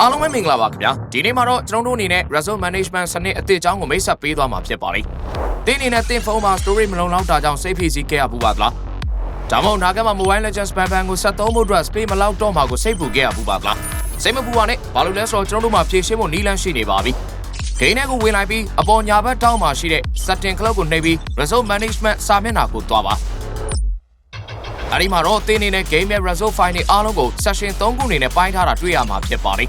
အားလုံးပဲမင်္ဂလာပါခင်ဗျာဒီနေ့မှာတော့ကျွန်တော်တို့အနေနဲ့ result management စနစ်အသစ်အကြောင်းကိုမိတ်ဆက်ပေးသွားမှာဖြစ်ပါတယ်တင်းအနေနဲ့တင်းဖုန်းမှာ story မလုံလောက်တာကြောင့်စိတ်ဖိစီးခဲ့ရပူပါသလားဒါမှမဟုတ်နာကမှာ mobile legends spam ban ကိုဆက်သုံးဖို့အတွက် space မလောက်တော့မှာကိုစိတ်ပူခဲ့ရပူပါသလားစိတ်မပူပါနဲ့ဘာလို့လဲဆိုတော့ကျွန်တော်တို့မှာဖြည့်ရှင်းဖို့နီးလန်းရှိနေပါပြီဂိမ်းထဲကိုဝင်လိုက်ပြီးအပေါ်ညာဘက်တောင်းမှာရှိတဲ့ setting club ကိုနှိပ်ပြီး result management စာမျက်နှာကိုတွားပါ အဲ့ဒီမှာတော့တင်းနေတဲ့ game ရဲ့ result file တွေအားလုံးကို session 3ခုအနေနဲ့ပိုင်းထားတာတွေ့ရမှာဖြစ်ပါတယ်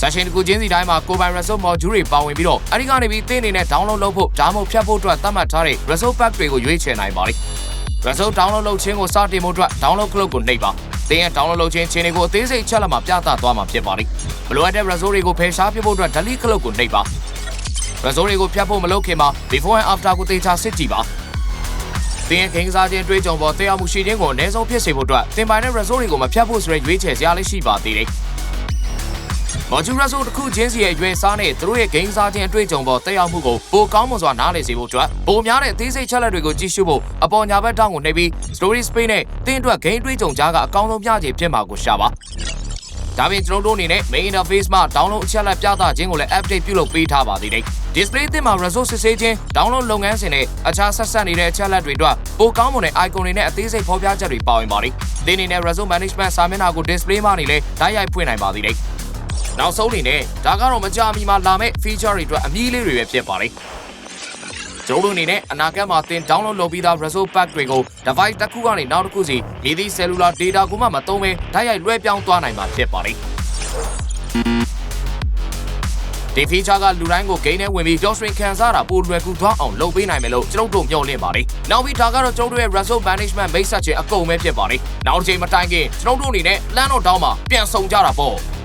session တစ်ခုချင်းစီတိုင်းမှာကိုယ်ပိုင် result module တွေပါဝင်ပြီးတော့အဲဒီကနေပြီးတင်းအနေနဲ့ download လုပ်ဖို့ဒါမှမဟုတ်ဖြတ်ဖို့အတွက်သတ်မှတ်ထားတဲ့ result pack တွေကိုရွေးချယ်နိုင်ပါတယ် result download လုပ်ခြင်းကိုစတင်ဖို့အတွက် download ကလုတ်ကိုနှိပ်ပါတင်းရဲ့ download လုပ်ခြင်းခြေတွေကိုအသေးစိတ်ချက်လက်မှာပြသသွားမှာဖြစ်ပါတယ်ဘလိုအပ်တဲ့ result တွေကိုဖယ်ရှားပြဖို့အတွက် delete ကလုတ်ကိုနှိပ်ပါ result တွေကိုဖြတ်ဖို့မလုပ်ခင်မှာ before and after ကိုသေချာစစ်ကြည့်ပါ တင်းရဲ့ဂိမ်းကစားခြင်းတွေးကြုံပေါ်တရားမှုရှိခြင်းကိုအနည်းဆုံးဖြစ်စေဖို့အတွက်တင်ပိုင်တဲ့ result တွေကိုမဖြတ်ဖို့ဆိုတဲ့ရွေးချယ်စရာလေးရှိပါသေးတယ် Module Result တစ်ခုချင်းစီရဲ့ရွယ်စားနဲ့သူတို့ရဲ့ game စားခြင်းအတွေ့အကြုံပေါ်တက်ရောက်မှုကိုပိုကောင်းမွန်စွာနားလည်စေဖို့အတွက်ပိုများတဲ့အသေးစိတ်ချက်လက်တွေကိုကြည့်ရှုဖို့အပေါ်ညာဘက်တောင်းကိုနှိပ်ပြီး Story Space နဲ့တင်းအတွက် game အတွေ့အကြုံကြားကအကောင်းဆုံးပြချေဖြစ်မှာကိုရှာပါ ဒါပြင်ကျွန်တော်တို့အနေနဲ့ main interface မှာ download အချက်လက်ပြသခြင်းကိုလည်း update ပြုလုပ်ပေးထားပါသေးတယ် display အသစ်မှာ result စစ်ဆေးခြင်း download လုပ်ငန်းစဉ်နဲ့အခြားဆက်ဆက်နေတဲ့အချက်လက်တွေအတွက်ပိုကောင်းမွန်တဲ့ icon တွေနဲ့အသေးစိတ်ဖော်ပြချက်တွေပါဝင်ပါတယ်။ဒီအနေနဲ့ result management စာမျက်နှာကို display မှာနေလဲဓာတ်ရိုက်ဖွင့်နိုင်ပါသေးတယ်။နောက်ဆုံးအနေနဲ့ဒါကတော့မကြမီမှာလာမဲ့ feature တွေအတွက်အမီးလေးတွေပဲဖြစ်ပါတယ်။ ကျွန်တော်တို့အနေနဲ့အနာဂတ်မှာသင် download လုပ်ပြီးသား result pack တွေကို device တစ်ခုကနေနောက်တစ်ခုစီမည်သည့် cellular data ကိုမှမသုံးဘဲဓာတ်ရိုက်လွှဲပြောင်းသွားနိုင်မှာဖြစ်ပါတယ်။ဒီ feature ကလူတိုင်းကို game ထဲဝင်ပြီး job string ခံစားတာပိုလွယ်ကူသွားအောင်လုပ်ပေးနိုင်မယ်လို့ကျွန်တော်တို့မျှော်လင့်ပါတယ်။နောက်ပြီးဒါကတော့ကျွန်တော်တို့ရဲ့ result management မိတ်ဆက်ခြင်းအကုန်ပဲဖြစ်ပါတယ်။နောက်တစ်ချိန်မတိုင်ခင်ကျွန်တော်တို့အနေနဲ့ plan တော့တောင်းမှာပြန်ဆောင်ကြတာပေါ့။